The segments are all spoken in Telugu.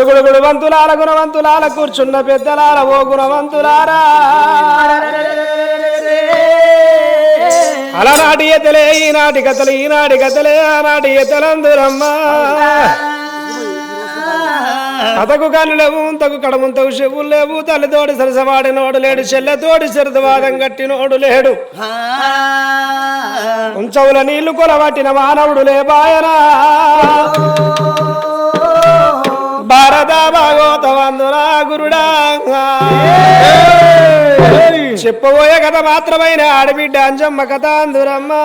గుడుగుడు గుడువంతులాల గుణవంతులాల కూర్చున్న పెద్దలాల ఓ గుణవంతులారా అలనాటి ఎతలే ఈనాటి కథలు ఈనాటి కథలే ఆనాటి ఎతలందురమ్మా అతకు కళ్ళు లేవు తగు కడముంతకు చెవులు లేవు. తల్లితోడి సరసవాడినోడు లేడు చెల్లెతోడి సరదవాదం కట్టినోడు లేడు. ఉంచవుల నీళ్ళు కొలవట్టిన మానవుడు లే భారత భాగవత భాగవతవందునా గురుడా. చెప్పబోయే కథ మాత్రమైన ఆడబిడ్డ అంజమ్మ కథ అందురమ్మా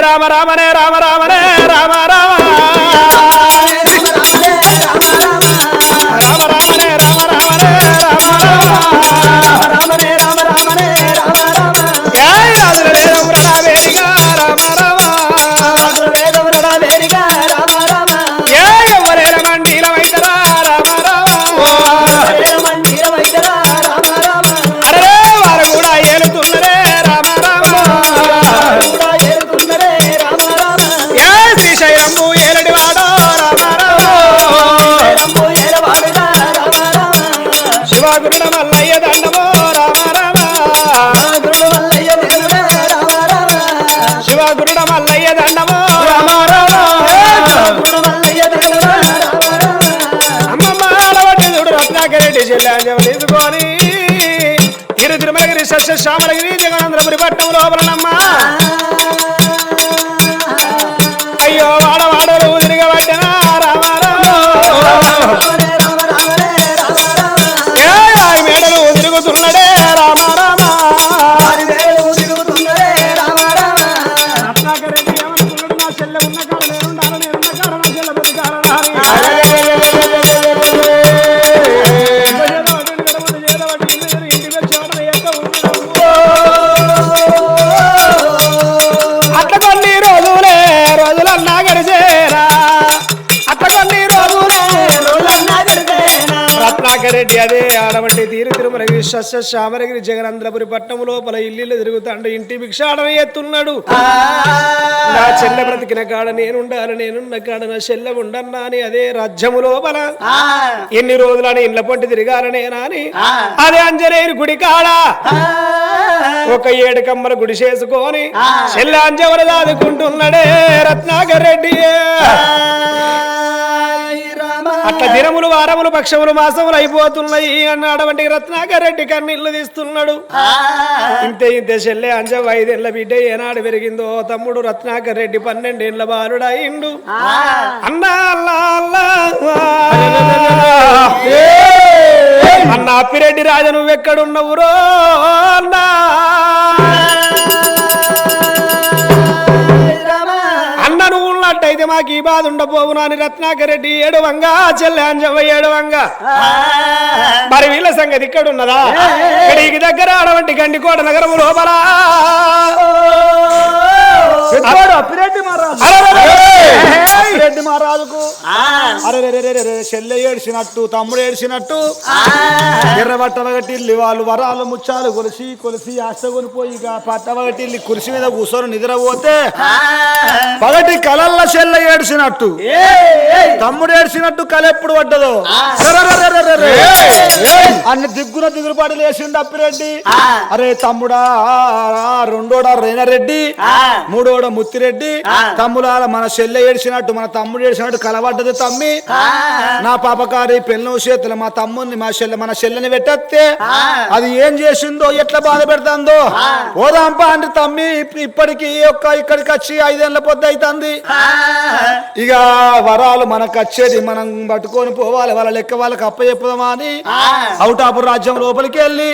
రామ రామనే రామ రామనే రామ రామ. రత్నాకరెడ్డి చెల్లాంజవ తీసుకొని ఇరు తిరుమలగిరి సస్య శ్యామలగిరి జగనంద్రపురి పట్టం లోపలనమ్మ. ఆడవంటి తీరు తిరుమలగిరి సస్య శ్యామరగిరి జగనంద్రపురి పట్టణం లోపల ఇల్లు తిరుగుతాడు. ఇంటి భిక్షాడన ఎత్తున్నాడు. నా చెల్లె బ్రతికిన కాడ నేనుండాలి నేనున్న కాడ నా చెల్లె ఉండన్నా అని అదే రాజ్యము లోపల. ఎన్ని రోజులని ఇండ్ల పొంటి తిరగాలనే నాని అదే అంజనేయుని గుడి కాడ. ఒక ఏడు కమ్మల గుడి చేసుకొని చెల్లె అంజవర దాదుకుంటున్నాడే రత్నాకర్ రెడ్డి అట్లా దినములు వారములు పక్షములు మాసములు అయిపోతున్నాయి అన్నాడవంటి రత్నాకర్ రెడ్డి కన్నీళ్ళు తీస్తున్నాడు. ఇంతే ఇంతే చెల్లె అంజవ్ ఐదేళ్ళ బిడ్డ ఏనాడు పెరిగిందో తమ్ముడు రత్నాకర్ రెడ్డి పన్నెండేళ్ళ బాలుడయిండు అన్నా అల్లా అల్లా. అన్న అప్పిరెడ్డి రాజా నువ్వెక్కడున్నవురో అన్నా అన్న. మాకు ఈ బాధ ఉండబోవు నాని రత్నాకర్ రెడ్డి ఏడువంగా చెల్లె అంజవ్వ ఏడువంగా మరి వీళ్ళ సంగతి ఇక్కడ ఉన్నదా ఇక్కడికి దగ్గర అడవంటి గండికోట నగరము లోపల. అప్పిరెడ్డి మహారాజు. మహారాజుకు. అరే చెల్లె ఏడ్చినట్టు తమ్ముడు ఏడ్చినట్టు. ఎర్ర బట్టవగటిల్లి వాళ్ళు వరాలు ముచ్చాలు కొలిసి కొలిసి ఆశ కొనిపోయి ఇక పట్టవగటిల్లి కుర్చీ మీద కూర్చొని నిద్రపోతే పగటి కలల్ల చెల్లె ఏడ్చినట్టు. తమ్ముడు ఏడ్చినట్టు కల ఎప్పుడు పడ్డదో. అన్ని దిగ్గున దిగులు పాటలు వేసిండు అప్పిరెడ్డి అరే తమ్ముడా రెండోడా రేణరెడ్డి మూడోడ ముత్తిరెడ్డి తమ్ముడాల మన చెల్లె ఏడ్చినట్టు మన తమ్ముడు ఏడ్చినట్టు కలబడ్డది తమ్మి. నా పాపకారి పెళ్ళం చేతులు మా తమ్ముని మా చెల్లె మన చెల్లెని పెట్టేస్తే అది ఏం చేసిందో ఎట్లా బాధ పెడుతుందో? ఓదాంపా అంటే తమ్మి. ఇప్- ఇప్పటికి ఒక్క ఇక్కడికి వచ్చి ఐదేళ్ళ పొద్దు అవుతుంది ఇక వరాలు మనకు వచ్చేది మనం పట్టుకొని పోవాలి వాళ్ళ లెక్క వాళ్ళకి అప్ప చెప్పుదామా అని అవుటాపు రాజ్యం లోపలికి వెళ్ళి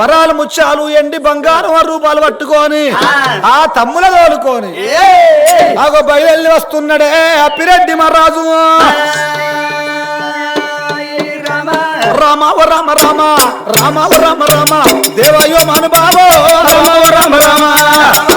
వరాలు ముత్యాలు ఎండి బంగారం రూపాయలు పట్టుకొని ఆ తమ్ముల తోలుకొని ఆగో బయలు వస్తున్నాడే. అప్పిరెడ్డి మహారాజు. రామ రామ రామ. రామ రామ రామ. దేవయో మనుభావో రామ రామ రామ.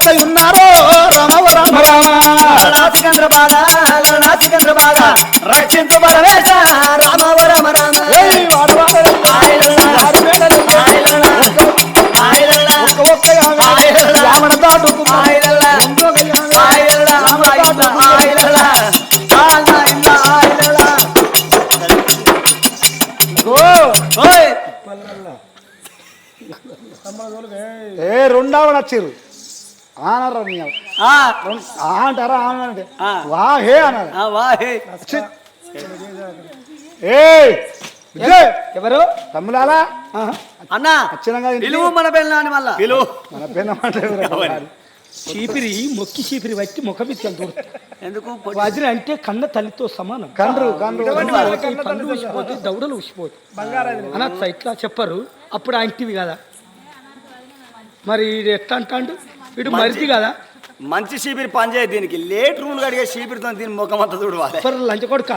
వస్తాయి ఉన్నారు రామ రామ. రామ సికంద్ర బాల సికంద్ర బాల రక్షించు పరమేశ రామ రామ రామ ఏ రెండవ నచ్చిర్రు ఆనరా నీ అవ్వ. రెండు- ఆ అంటారా ఆ. వా హే అన్నారు. ఛీ. ఏ ఎవరు? తమ్ములాలా అన్నా అచ్చనంగా మన మళ్ళా. పిలువు. మన ఎవరు? చీపిరి మొక్కి చీపిరి వచ్చి ముఖం మీద ఎందుకు? వజ్ర అంటే కన్న తల్లితో సమానం. కండ్రు పండ్లు ఊసిపోతే దౌడలు ఊసిపోతాయి అనొచ్చా ఇట్లా చెప్పరు. అప్పుడు ఆ ఇంటివి కదా. మరి ఎట్లా అంటాడు? వీడు మరిది కదా. మంచి శిబిరి పనిచేయదు దీనికి. లేట్ రూల్ కడిగే శిబిరితో దీని ముఖం అంతా చూడవాలి లంచ కొడుక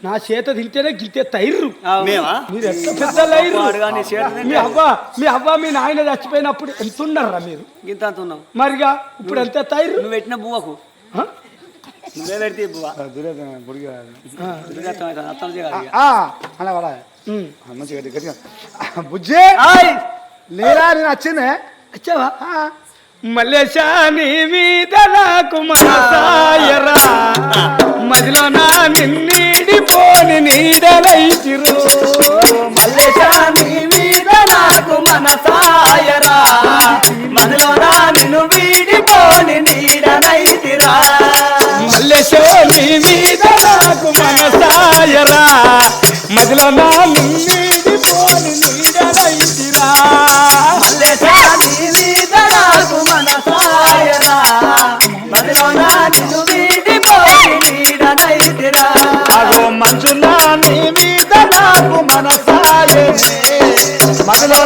నా చేత తింటేనే గిట్టే తైర్రు మేమా? మీరు ఎంత పెద్ద లైర్రు చేత మీ అవ్వ మీ అవ్వ మీ నాయన చచ్చిపోయినప్పుడు ఎంత ఉన్నారా మీరు? గింత అంత ఉన్నావు మరిగా ఇప్పుడు ఎంత తైర్రు నువ్వు పెట్టిన బువ్వకు? నువ్వే పెడితే బువ్వ. అలా వాడా. మంచిగా బుజ్జి! ఆయ్! లేరా నేను వచ్చిందే. వచ్చావా? మలేషా నీ మీద మనసాయరా మదిలో నా నిన్నీడి పోని నీడలైతిరు. మల్లేశా నీ మీద నాకు మనసాయరా మదిలో నా నిన్ను వీడిపోని నీడనైతిరా మలేషో నీ మీద నాకు మనసాయరా మదిలో నా నిన్నీ నాకు మనసాయే మదిలో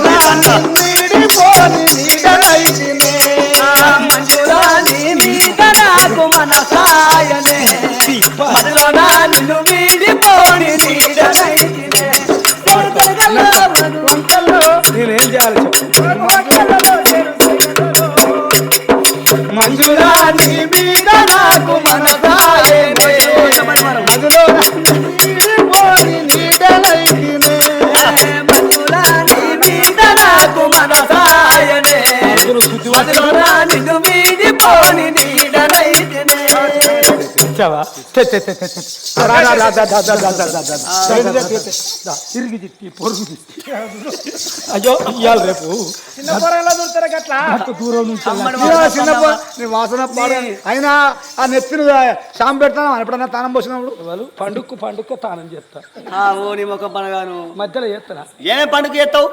దా, తిరిగి తిట్టి పొరుగు తిట్టి అయ్యో ఇయ్యాలి రేపు దూరం నుంచి వాసన అయినా ఆ నెత్తిని షాంపు పెడతాను ఎప్పుడన్నా తానం పోసినప్పుడు వాళ్ళు పండుగకు పండుగ తానం చేస్తా ఆ, ఓ నీ ముఖం పండుగను మధ్యలో చేస్తానా ఏమేం పండుగ చేస్తావు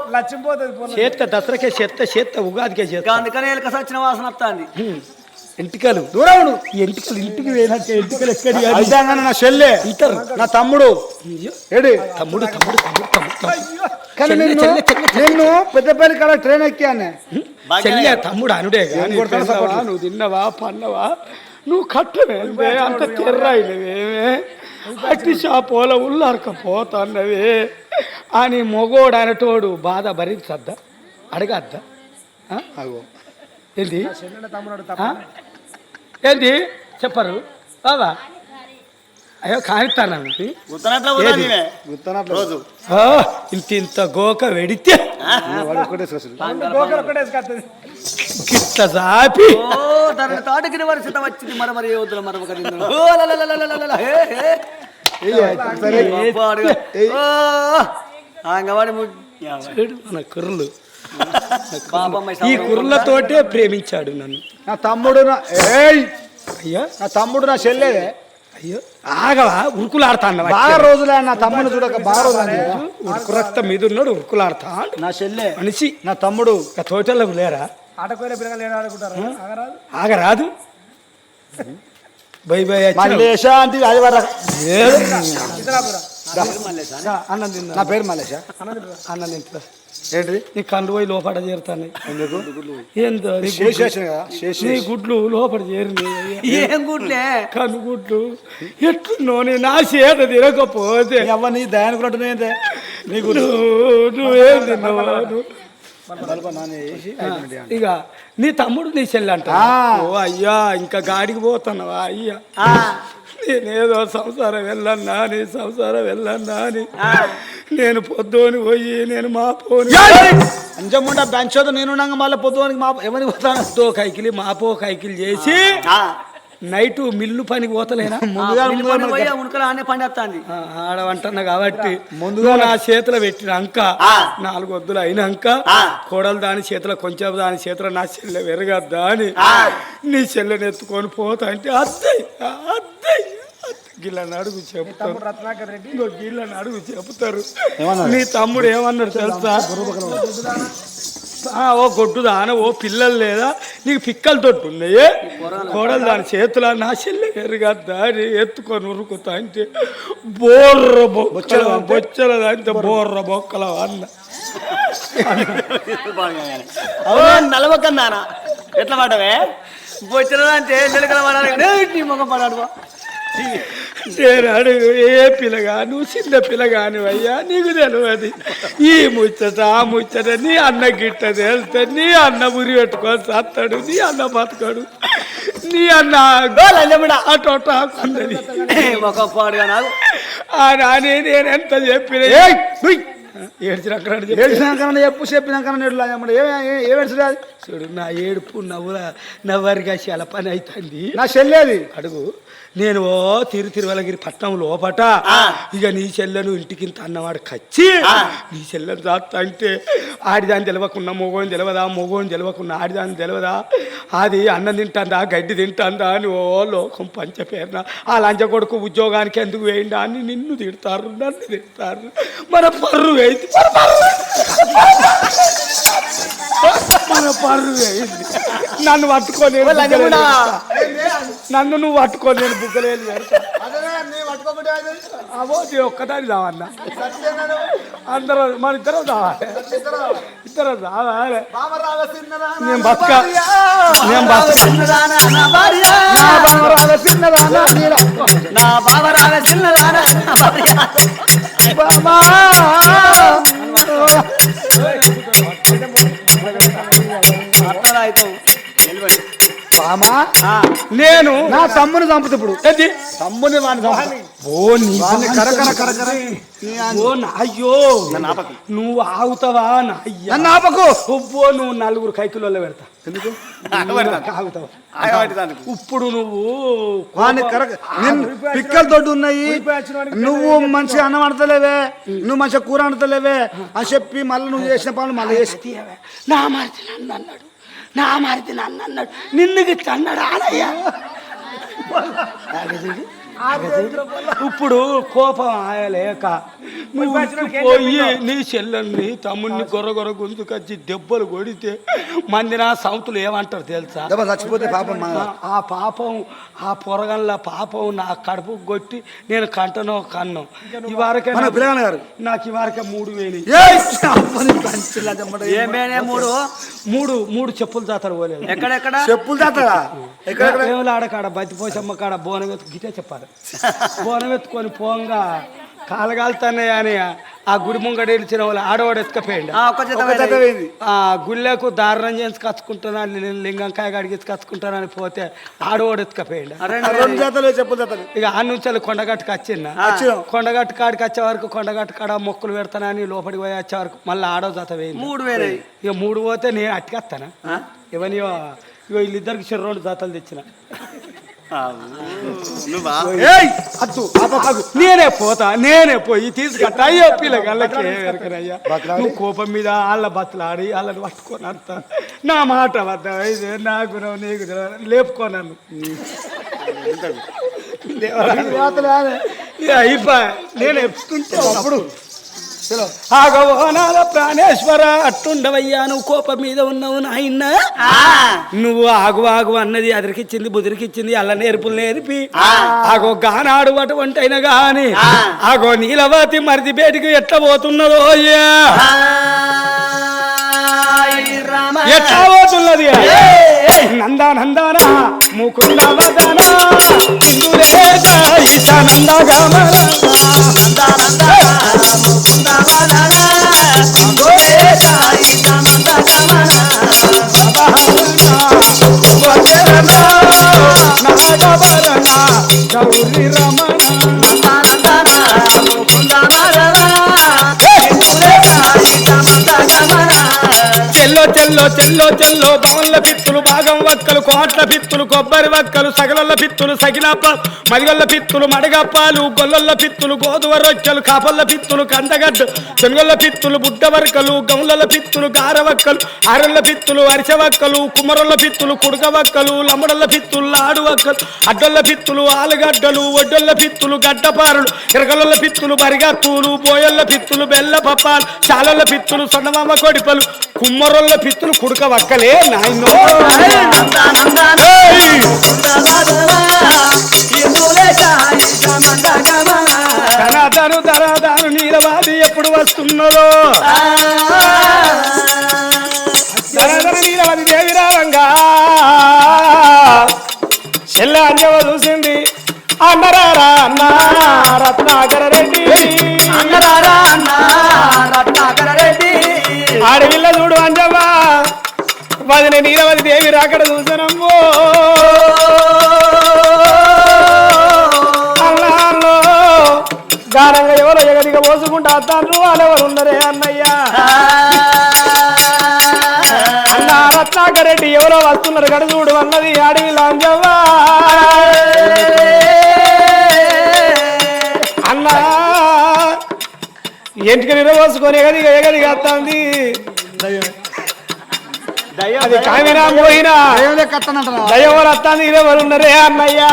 చేత్త దసరాకే చేత్త చేత్త ఉగాదికే చేస్తా అందుకనే ఎలక సచ్చిన వాసన వస్తుంది ఎంటికలు. దూరం ఎంటికలు ఇంటికి వేయనట్టు ఎంటికలు ఎక్కడి నా చెల్లె. అంటారు నా తమ్ముడు. ఏడి? తమ్ముడు తమ్ముడు తమ్ముడు తమ్ముడు. కానీ. నిన్ను పెద్దపల్లి కాడ ట్రైన్ ఎక్కాను చెల్లె తమ్ముడు అనుడే? నువ్వు తిన్నవా పన్నవా? నువ్వు కట్టవే బే, అంత తెర్రాయినవేమే అట్టి షాపోల ఉల్లారకపోతాన్నవే. అని మొగోడు అనేటోడు బాధ భరించద్దా? అడగద్దా? అగో. ఆ? ఏంది చెప్పరు. బాబా అయ్యో కానిస్తాను గుర్తున్నట్లు కూడా ఏది? నీవే. గుర్తున్నట్లు రోజు. ఇంత ఇంత గోక వెడితే. తన తాటకిన వరుసత వచ్చింది మరి అంగవాడి మన కుర్రలు. ఈ కుర్రలతోటే ప్రేమించాడు నన్ను. నా తమ్ముడు నా ఏయ్! అయ్యా. నా తమ్ముడు నా చెల్లె అయ్యో. ఆగవా? ఉరుకులాడుతాను బాగా రోజులే నా తమ్ముడు చూడక బాగా రోజులు ఉరుకు రక్తం మీద ఉన్నాడు ఉరుకులాడుతా. నా చెల్లె. మనిషి. నా తమ్ముడు. ఇక తోటలకు లేరా? ఆటకోయిన పిల్లలు ఏడు ఆడుకుంటారు ఆగరాదు. ఆగరాదు. బై బై అంటే అది వర ఏడు. ఇతరాపురా రా, అన్నం నా పేరు మల్లేశ? అన్నం తింటా ఏంటి నీ కళ్ళు పోయి లోపల చేరుతాను. ఎందుకు? ఏందో నీ గుడ్లు- నీ గుడ్లు లోపల చేరినాయి ఏం గుడ్లే? కను గుడ్లు. ఎట్లున్నో నీ నా చేత తిరగకపోతే నీ అవ్వ నీ దయానుకున్నట్టు ఏంటే నీకు నువ్వు నువ్వేం తిన్నావా. ఇక నీ తమ్ముడు నీ చెల్లి అంట ఆ. ఓ అయ్యా ఇంకా గాడికి పోతున్నావా? అయ్యా. నేనేదో సంసారం వెళ్ళన్నా నీ సంసారం వెళ్ళన్నా అని. నేను పొద్దుని పోయి నేను మా పోని. అంజమ్ముండ బెంచోదు నేను మళ్ళీ పొద్దునికి మా ఎవరికి పోతాను? తో కైకిలి మాపో కైకిలి చేసి నైట్ మిల్లు పనికి పోతలేనా? ముందుగా ఆడవంటున్నా కాబట్టి ముందుగా నా చేతిలో పెట్టినాక నాలుగు వద్దులు అయినాక కోడలు దాని చేతిలో కొంచెం దాని చేతిలో నా చెల్లె వెరగద్దా అని నీ చెల్లెని ఎత్తుకొని పోతా అంటే అద్దయ్ అద్దయ్ గిళ్ళని అడుగు చెప్తారు. రత్నాకర్ రెడ్డి? ఇంకో గిళ్ళని అడుగు చెప్తారు. ఏమన్నాడు? నీ తమ్ముడు ఏమన్నాడు తెలుసా? ఓ గొడ్డుదాన ఓ పిల్లలు లేదా? నీకు పిక్కలు తొట్టు ఉన్నాయే కోడలు దాని చేతుల నా చెల్లె ఎరగద్దా అని ఎత్తుకొని ఉరుకుతా అంటే బోర్ర బొక్కల బొచ్చల దాంతో బోర్ర బొక్కల అన్న అవును? నలవకన్నానా ఎట్లా పడవే వచ్చిన అంటే నిలకల పడాలి నీ ముఖం పడాడు నేను అడుగు ఏ పిల్లగా నువ్వు చిన్న పిల్లగాని అయ్యా నీకు తెలియదు ఈ ముచ్చట ఆ ముచ్చట నీ అన్న గిట్ట తెలుస్తే నీ అన్న ఉరి పెట్టుకొని సత్తాడు నీ అన్న బతకడు. నీ అన్న అటు నాని నేను ఎంత చెప్పిన ఏడ్చినక్కడ ఏడిసినాక చెప్పు. చెప్పినాక ఏమేడుచురా చూడు నా ఏడుపు నవ్వుల నవ్వరిగా చాలా పని అవుతుంది నా చెల్లేది. అడుగు. నేను ఓ తిరు తిరువలగిరి పట్నం లోపట. ఇక నీ చెల్లెను ఇంటికి ఇంత అన్నవాడు కచ్చి. నీ చెల్లెను దాత్తా అంటే ఆడిదాన్ని తెలవకుండా మొగోని తెలియదా మొగోని తెలియకుండా ఆడిదాన్ని తెలియదా అది అన్నం తింటాందా గడ్డి తింటాందా అని ఓ లోకం పంచపేరున. ఆ లంచ కొడుకు ఉద్యోగానికి ఎందుకు వేయండి అని నిన్ను తిడతారు నన్ను తిడతారు. మన పర్రు వేయింది మన పర్రు మన పర్రు వేయింది నన్ను పట్టుకొని నన్ను నువ్వు పట్టుకొని నేను బుగ్గలేదు పెడతా అవో నీ ఒక్కదాని రావన్నా. అందరూ మన ఇద్దరం రావాలి. ఇద్దరం రావాలి. నేను బతక నేను బతక చిన్నదానా బామా నేను నా తమ్ముని చంపుతా ఇప్పుడు? తమ్ముని వాడిని చంపుతా. ఓ నీ వాడిని కరకర కరకర ఓ నా అయ్యో. నువ్వు ఆగుతావా? నన్ను ఆపకు. ఒబ్బో నువ్వు నలుగురు కైకిలలో పెడతా. ఎందుకు? ఆగుతావా? ఆగబెట్టడానికి. ఇప్పుడు నువ్వు పిక్కలు తోటి ఉన్నాయి. నువ్వు మంచిగా అన్నం వండుతలేవే. నువ్వు మంచిగా కూర వండుతలేవే అని చెప్పి మళ్ళీ నువ్వు చేసిన పనులు మళ్ళీ చేసి. నా నన్ను అన్నాడు. నా మారితే నన్ను అన్నాడు నిన్ను గిట్ల ఇప్పుడు కోపం ఆయలేక పోయి నీ చెల్లెల్ని తమ్ముడిని గొర్ర గొర్ర గుంజుకొచ్చి దెబ్బలు కొడితే మంది నా సౌతులు ఏమంటారు తెలుసా? చచ్చిపోతే పాపం ఆ- పాపం ఆ పొరగల్ల పాపం నా కడుపు కొట్టి నేను కంటనో కన్ను. ఈ వారకే మన నాకు- పిల్లగాని గారు. నాకు ఈ వారకే మూడు వేలు. ఏమేనే మూడు? మూడు మూడు చెప్పులు జాతర పోలేదు. ఎక్కడెక్కడ? చెప్పులు తాతరా ఎక్కడ ఏమలాడ కాడ బతిపోసమ్మ కాడ బోనం ఎత్తు గిటే చెప్పాలి. బోనం ఎత్తుకొని పోంగా కాలగాలుతానే అని ఆ గుడి ముంగడ ఇచ్చిన వాళ్ళు ఆడవాడు ఎత్తుకపోయిండు. ఆ, గుళ్ళకు దారుణం చేసి కచ్చుకుంటున్నా లింగంకాయ గడిగి కచ్చుకుంటానని పోతే ఆడవాడు జతలు ఇక ఆ నుంచి కొండగట్టుకు వచ్చినాం. కొండగట్టు కాడికి వచ్చే వరకు కొండగట్టు కాడ మొక్కులు పెడతానని లోపలికి పోయి వచ్చే వరకు మళ్ళీ ఆడో జత వేయింది మూడు వేరే ఇక మూడు పోతే నేను అట్టుకొస్తానా ఇవన్నీ ఇగో వీళ్ళిద్దరికి చెరు రెండు జాతలు తెచ్చిన. నువ్వా? ఏయ్ అద్దు ఆగు. నేనే పోతా నేనే పోయి తీసుకొస్తా. అయ్యో పిల్లగాళ్ళకి ఎరకనయ్యా. నువ్వు కోపం మీద వాళ్ళ బతులాడి వాళ్ళని పట్టుకొని అంత. నా మాట వద్ద? ఇది నా గుణం నీ గుణం. లేపుకోనన్ను అయిపోయి. నేను ఎప్పుకుంటే అప్పుడు ఆగవనాల ప్రాణేశ్వర అట్టుండవయ్యా నువ్వు కోపం మీద ఉన్నావు నాయన నువ్వు ఆగు ఆగు అన్నది అదరికిచ్చింది బుదిరికిచ్చింది అల్ల నేర్పులు నేర్పి. ఆగో గానాడు అటువంటి అయినా గాని ఆగో నీలవతి మరిది బేటికి ఎట్లా పోతున్నదో ఎట్లా పోతున్నది? నందా నందాన ముకుంద వదన నంద గమన. చెల్లో చెల్లో చెల్లో చెల్లో బాగుల భాగం వక్కలు కోట్ల పిత్తులు కొబ్బరి వక్కలు సగలల్ల పిత్తులు సగినప్ప మదిగొల్ల పిత్తులు మడగప్పాలు గొల్లొల్ల పిత్తులు గోధుమ రొట్టెలు కాపల్ల పిత్తులు కందగడ్డు శనగొల్ల పిత్తులు బుడ్డ వరకలు గౌలల పిత్తులు గారవక్కలు అరళ్ళ పిత్తులు అరిసెవక్కలు కుమ్మరొల్ల పిత్తులు కుడకవక్కలు లమ్మడల్ల పిత్తులు లాడు వక్కలు అడ్డొల్ల పిత్తులు ఆలుగడ్డలు ఒడ్డొల్ల పిత్తులు గడ్డపారులు ఇరగలొల్ల పిత్తులు బరిగత్తులు బోయొల్ల పిత్తులు బెల్ల పప్పాలు చాలొల్ల పిత్తులు సొన్నమామ కొడిపలు కుమ్మరొల్ల పిత్తులు కుడక వక్కలే నాయనో. ఏయ్! ధనాధను ధనాధను నీలవాది ఎప్పుడు వస్తున్నదో? ధనాధన నీలవాది దేవి రావంగా చెల్ల అంజవ చూసింది. అన్నరారా అన్న రత్నాకర రెడ్డి. వదిన నీలవది దేవి రాకడ చూసానమ్మో అల్లాలో గారంగా ఎవరో ఎగదిగా పోసుకుంటా అత్తారు వాళ్ళెవరు ఉన్నరే అన్నయ్య. అన్నా రత్నాకర్ రెడ్డి ఎవరో వస్తున్నారు గడచూడు అన్నది అడవి లాంజవ్వా. అన్నా ఎంటికి నిరవోసుకొని ఎగదిగా ఎగదిగా వస్తుంది అది కామినా పోయినా దయ్యవరు వస్తాను ఇరవరు ఉన్నరే అన్నయ్యా.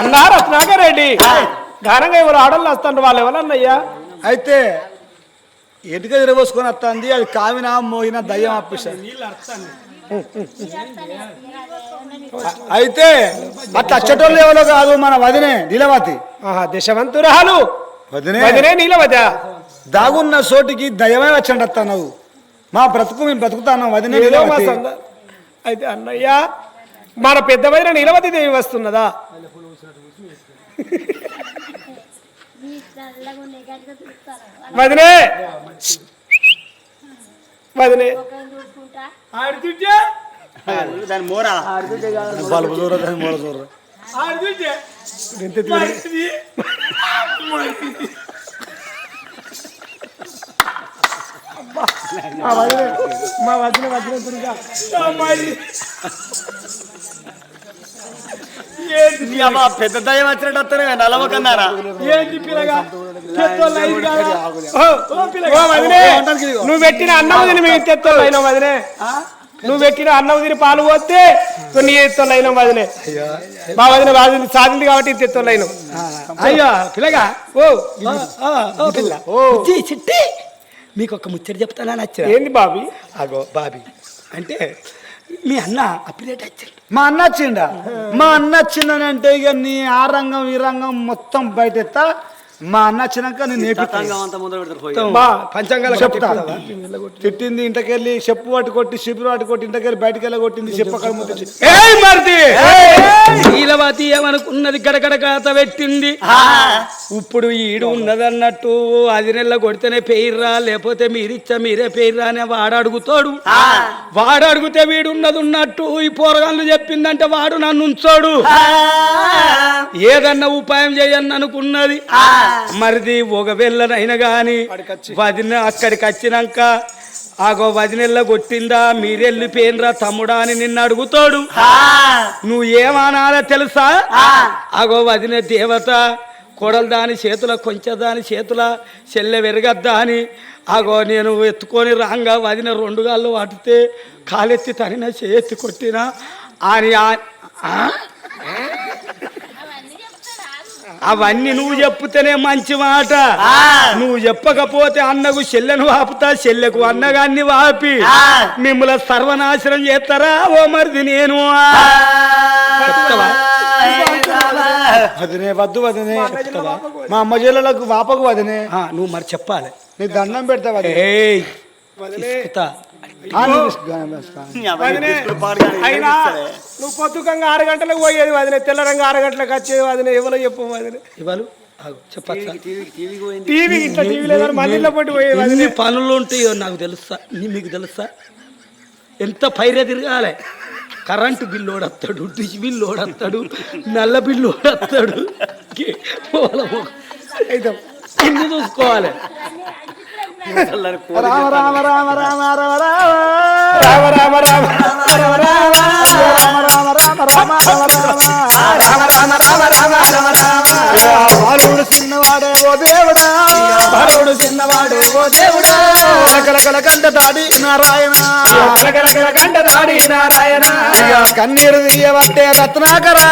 అన్నా రత్నాకర్ రెడ్డి ఘనంగా ఎవరు ఆడళ్ళు వస్తాండ్రు వాళ్ళు ఎవరన్నయ్యా? అయితే ఎటుక తిరగోసుకొని వస్తుంది? అది కావిన మోగిన దయ్యం అప్పిస్తారు అయితే అట్లా అచ్చటోళ్ళు ఎవరో కాదు మన వదినే నీలవతి. ఆహా దశవంతురాలు. వదినే. వదినే నీలవద దాగున్న చోటికి దయ్యమే వచ్చండి నువ్వు మా బ్రతుకు మేము బ్రతుకుతాను. సంద- అయితే అన్నయ్య మన పెద్దమైన నీలవతి దేవి వస్తున్నదా? వదినే! వదినే! ఆడుతుంటే దాని మోరా. బల్బు చూడదు మూల చూడదు ఆడుతుంటే ఎంత దూరం? మా వదిన మా వదిన వదిన. దుర్గా నీ అమ్మ పెద్ద దయ్యం వచ్చినట్టు వస్తాను నలవకన్నారా ఏంటి పిల్లగా నువ్వు పెట్టిన అన్నం తిని మేము తెత్తోళ్ళు అయినా వదినే. నువ్వు పెట్టిన అన్నం తిని పాలు పోతే నీ ఎత్తోళ్ళు అయినా వదినే మా వదిన వాదిని. సాధింది కాబట్టి తెత్తోళ్ళు అయినా అయ్యో పిల్లగా. ఓ పిల్ల ఓ చిట్టి. మీకు ఒక ముచ్చట చెప్తానా నచ్చ ఏంది బాబీ? అగో బాబీ అంటే మీ అన్న అప్డేట్ వచ్చింది మా అన్న వచ్చిండా? మా అన్న వచ్చిందని అంటే ఇక నీ ఆ రంగం ఈ రంగం మొత్తం బయట మా అన్న వచ్చినాక నేను నేర్పిస్తాను మా పంచాంగాల చెప్తా. తిట్టింది ఇంటకెళ్ళి చెప్పు వాటి కొట్టి శిబిరు వాటి కొట్టి ఇంటకెళ్ళి బయటకు వెళ్ళి కొట్టింది నీలవతి ఏమనుకున్నది గడగడ కాత పెట్టింది. ఇప్పుడు ఈడు ఉన్నదన్నట్టు అది నెల కొడితేనే పేర్రా లేకపోతే మీరిచ్చా మీరే పేర్రా అని వాడు అడుగుతాడు. వాడు అడిగితే వీడు ఉన్నది ఉన్నట్టు ఈ పోరగాళ్ళు చెప్పిందంటే వాడు నన్ను ఉంచాడు. ఏదన్నా ఉపాయం చేయని అనుకున్నది. మరిది ఒక వెళ్ళనైనా గాని వదిన అక్కడికి వచ్చినాక ఆగో వదినెల్ల కొట్టిందా మీరెళ్ళి పేనరా తమ్ముడా అని నిన్ను అడుగుతాడు. నువ్వు ఏమనాలో తెలుసా? ఆగో వదిన దేవత కొడలు దాని చేతుల కొంచెం దాని చేతుల చెల్లె వెరగద్దా అని ఆగో నేను ఎత్తుకొని రాంగా వదిన రెండు గాళ్ళు వాటితే కాలెత్తి తనిన చేతి కొట్టినా అని? అవన్నీ నువ్వు చెప్తేనే మంచి మాట. నువ్వు చెప్పకపోతే అన్నకు చెల్లెను వాపుతా చెల్లెకు అన్నగాన్ని వాపి. మిమ్మల్ని సర్వనాశనం చేస్తారా? ఓ మరిది నేను. వదినే వద్దు వదినే మా అమ్మ జిల్లాలకు వాపకు వదినే. ఆ, నువ్వు మరి చెప్పాలి. నీకు దండం పెడతా అయినా? నువ్వు పొద్దుకంగా ఆరు గంటలకు పోయేది వదిన తెల్లరంగా ఆరు గంటలకు వచ్చేది వదిన ఎవరో చెప్పు వదిన. ఇవాళ పోయింది. టీవీ ఇట్లా టీవీ లేదా మళ్ళీ పొట్టి పోయేది వదిన. ఎన్ని పనులు ఉంటాయో నాకు తెలుసా? నీ మీకు తెలుసా? ఎంత పైరే తిరగాలి కరెంటు బిల్లు ఓడస్తాడు డిష్ బిల్లు ఓడస్తాడు నల్ల బిల్లు ఓడస్తాడు అన్ని చూసుకోవాలి. రామ రామ రామ రామ రామ రామ. రామ రామ రామ. రామ రామ రామ రామ రామ రామ బాలుడు చిన్నవాడే ఓ దేవుడా. బాలుడు చిన్నవాడే ఓ దేవుడా. కలకల కంట దాడి నారాయణ. కలకల కంట దాడి నారాయణ. కన్నీరు తీయవట్టే రత్నాకరా.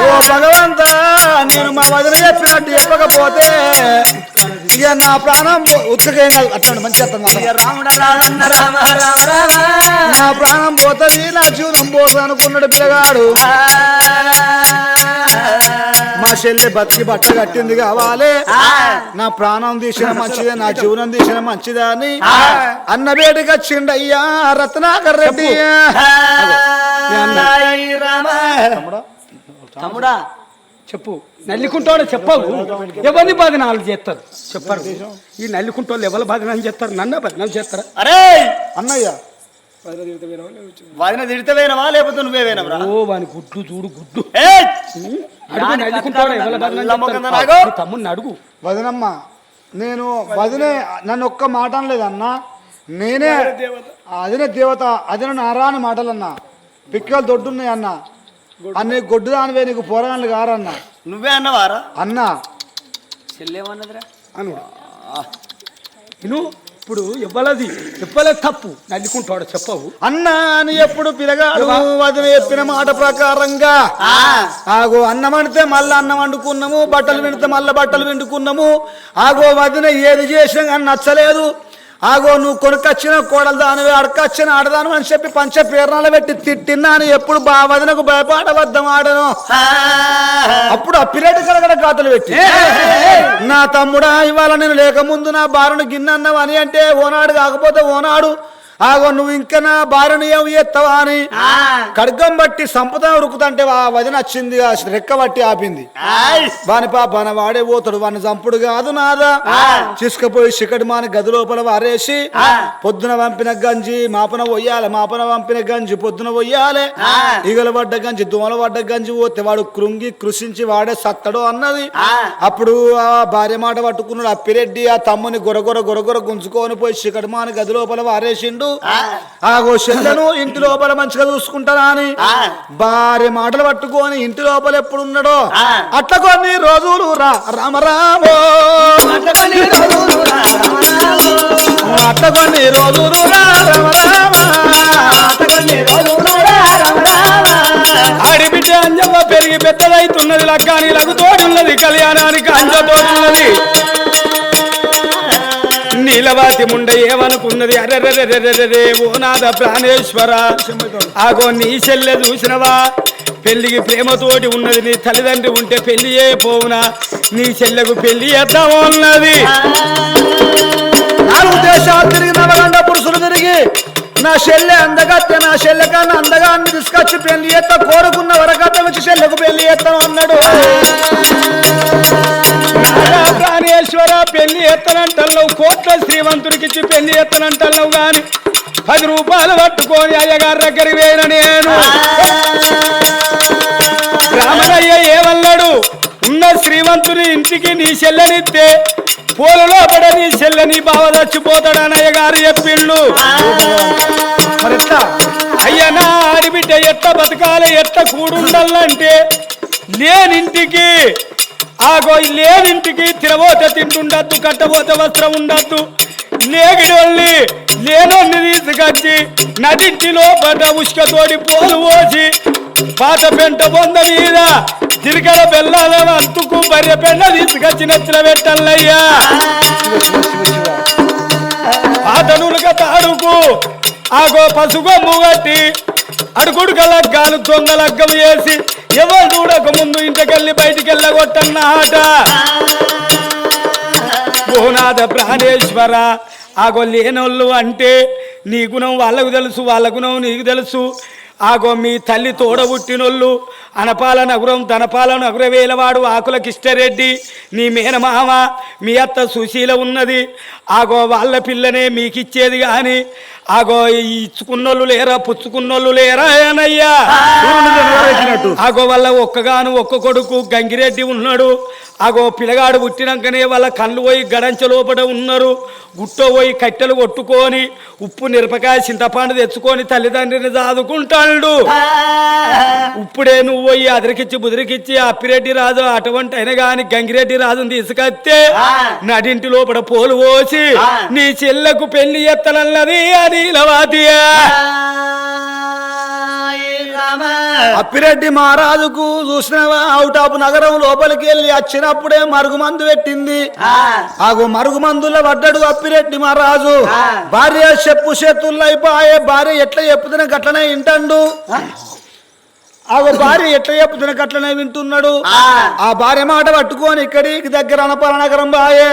ఓ భగవంత నేను మా వదిన చెప్పినట్టు చెప్పకపోతే ఇక నా ప్రాణం ఉత్తకేం కాదు అట్లాంటి మంచి అర్థం కాదు. నా ప్రాణం పోతుంది నా జీవనం పోతుంది అనుకున్నాడు పిల్లగాడు. మా చెల్లె బతికి బట్ట కట్టింది కావాలి. నా ప్రాణం తీసిన మంచిదే నా జీవనం తీసిన మంచిదే అని అన్న వేడికి వచ్చిండయ్యా రత్నాకర్ రెడ్డి. తమ్ముడా? చెప్పు. నల్లికుంటోడు చెప్పవు. ఎవరిని బదనాలు చేస్తారు? చెప్పరు. ఈ నల్లికుంటోళ్ళు ఎవరు బదనాలు చేస్తారు? నన్ను బదనాలు చేస్తారా? అరే! అన్నయ్య. వాదిన తిడితే వేనవా? లేకపోతే నువ్వే వేనవరా? ఓ వాని గుడ్డు చూడు గుడ్డు. నల్లికుంటోడు ఎవరు బదనాలు నమ్మకంగా చేస్తారు? నాగు. నీ తమ్ముడిని అడుగు. వదినమ్మ నేను వదినే నన్ను ఒక్క మాట అనలేదన్నా నేనే అదినే దేవత అదిన నారాయణ మాటలన్నా. పిక్కలు దొడ్డున్నాయి అన్న అన్ని గొడ్డు దానివే నీకు పోరాళ్ళు గారన్న నువ్వే అన్నవారా అన్న. చెల్లేమన్నదిరా? అను ఇప్పుడు ఇవ్వలది ఇవ్వలేదు తప్పు. నల్లికుంటాడు చెప్పవు. అన్న అని ఎప్పుడు పిలగాడు వదిన చెప్పిన మాట ప్రకారంగా. ఆగో అన్నం వండితే మళ్ళీ అన్నం వండుకున్నాము బట్టలు విండితే మళ్ళీ బట్టలు విండుకున్నాము. ఆగో వదిన ఏది చేసినా కానీ నచ్చలేదు. ఆగో నువ్వు కొనుకొచ్చిన కోడలు దానివి అడకొచ్చిన ఆడదాను అని చెప్పి పంచ పీర్ణాలు పెట్టి తిట్టినా అని ఎప్పుడు బా వదినకు భయపడవద్దాం ఆడను అప్పుడు అప్పిరేటు కడగడ గాతలు పెట్టి నా తమ్ముడా ఇవాళ నేను లేకముందు నా భార్యను అని అంటే ఓనాడు కాకపోతే ఓనాడు ఆగో నువ్వు ఇంకా నా భార్యను ఏం ఎత్తవా అని ఖడ్గం బట్టి సంపద ఉరుకుతుంటే ఆ వదిన వచ్చింది ఆ రెక్క బట్టి ఆపింది. వాని పాపన వాడే పోతాడు వాని చంపుడు కాదు నాదా. తీసుకుపోయి చికటి మాని గది లోపల వారేసి పొద్దున పంపిన గంజి మాపన పోయాలి మాపన పంపిన గంజి పొద్దున పోయాలి ఈగల పడ్డ గంజి దోమల పడ్డ గంజి పోతే వాడు కృంగి కృషించి వాడే సత్తడు అన్నది. అప్పుడు ఆ భార్య మాట పట్టుకున్నాడు అప్పిరెడ్డి ఆ తమ్ముని గొరగొర గొరగొర గుంజుకొని పోయి చికటి మాని గది లోపల వారేసిండు. ఆ? గోషెల్లను ఇంటి లోపల మంచిగా చూసుకుంటానా అని? భార్య మాటలు పట్టుకొని ఇంటి లోపల ఎప్పుడు ఉన్నాడో అట్లా కొన్ని రోజులు రా రామరామో అట్లా కొన్ని రోజులు రా ఆడిబిడ్డ అంజమ్మ పెరిగి పెద్దదైతున్నది లగ్గానికి తోడున్నది కళ్యాణానికి అంజ తోడున్నది నీలవాతి ముండ ఏమనుకున్నది అరెరెరెరెరెరే ఓ నాద ప్రాణేశ్వర. ఆగో నీ చెల్లె చూసినవా? పెళ్ళికి ప్రేమతోటి ఉన్నది నీ తల్లిదండ్రి ఉంటే పెళ్ళి ఏ పోవునా? నీ చెల్లెకు పెళ్ళి చేద్దామో ఉన్నది. నాలుగు దేశాలు తిరిగి నవగండ పురుషులు తిరిగి నా చెల్లె అందగత్తె నా చెల్లె కన్నా అందగాన్ని తీసుకొచ్చి పెళ్ళి ఎత్త కోరుకున్న వరకట్ట వచ్చి చెల్లెకు పెళ్ళి ఎత్తాను అన్నాడు. ఎత్తనంటన్నావు కోట్ల శ్రీమంతుడికి ఇచ్చి పెళ్ళి ఎత్తనంటన్నావు గాని పది రూపాయలు పట్టుకొని అయ్యగారి దగ్గరికి పోయిన నేను. రామయ్య ఏమన్నాడు ఉన్న శ్రీవంతుని ఇంటికి నీ చెల్లెనిస్తే పూలలో పడ నీ చెల్లెని బావ చచ్చిపోతాడని అయ్యగారు చెప్పిండు. అయ్యనా ఆడిబిడ్డ ఎట్ట బతకాలి ఎట్ట కూడుండాలంటే లేనింటికి ఆగో లేనింటికి తిరబోత తింటుండద్దు కట్టబోత వస్త్రం ఉండద్దు. లేగిడి వెళ్ళి లేనొన్ని తీసుకొచ్చి నదింటిలో పడ్డ ఉష్కతోడి పోలు పోసి పాత పెంట పొంద మీద తిరిగల బెల్లాలను అంతుకు బర్రె పెండ తీసుకొచ్చి నెత్తిన పెట్టల్లయ్యా. పాతనులుగా తాడుకు. ఆగో పసుగొమ్ము కట్టి అడుగుడుక లగ్గాలు దొంగ లగ్గం చేసి ఎవరు చూడక ముందు ఇంటికెళ్ళి బయటికి వెళ్ళగొట్టన్న ఆట. గోనాథ ప్రాణేశ్వర ఆగో లేనోళ్ళు అంటే నీ గుణం వాళ్ళకు తెలుసు వాళ్ళ గుణం నీకు తెలుసు. ఆగో మీ తల్లి తోడబుట్టినోళ్ళు అనపాల నగురం ధనపాల నగురవేలవాడు ఆకుల కిష్టరెడ్డి. నీ మేనమామ మీ అత్త సుశీల ఉన్నది. ఆగో వాళ్ళ పిల్లనే మీకిచ్చేది కానీ ఆగో ఇచ్చుకున్నోళ్ళు లేరా పుచ్చుకున్నోళ్ళు లేరా అనయ్యా? ఆగో వాళ్ళ ఒక్కగాను ఒక్క కొడుకు గంగిరెడ్డి ఉన్నాడు. ఆగో పిల్లగాడు పుట్టినాకనే వాళ్ళ కళ్ళు పోయి గడంచ లోపల ఉన్నారు. గుట్టో పోయి కట్టెలు కొట్టుకొని ఉప్పు మిరపకాయ చింతపండు తెచ్చుకొని తల్లిదండ్రిని చదువుకుంటాడు ఇప్పుడే నువ్వు పోయి అదరికిచ్చి బుదిరికిచ్చి అప్పిరెడ్డి రాజు అటువంటి అయినా గాని గంగిరెడ్డి రాజుని తీసుకొస్తే నడింటి లోపల పోలు పోసి నీ చెల్లకు పెళ్ళి ఎత్తనన్నది అది. అప్పిరెడ్డి మహారాజుకు చూసినవా? అవుట్ ఆఫ్ నగరం లోపలికి వెళ్ళి వచ్చినప్పుడే మరుగు మందు పెట్టింది ఆగు మరుగు మందులో పడ్డాడు అప్పిరెడ్డి మహారాజు. భార్య చెప్పు చేతుల్లో అయిపోయే భార్య ఎట్లా చెప్పుతున్న గట్లనే వింటాడు. ఆగో భార్య ఎట్లా చెప్పుతున్న గట్లనే వింటున్నాడు. ఆ. భార్య మాట పట్టుకొని ఇక్కడికి దగ్గర అనపర నగరం బాయే.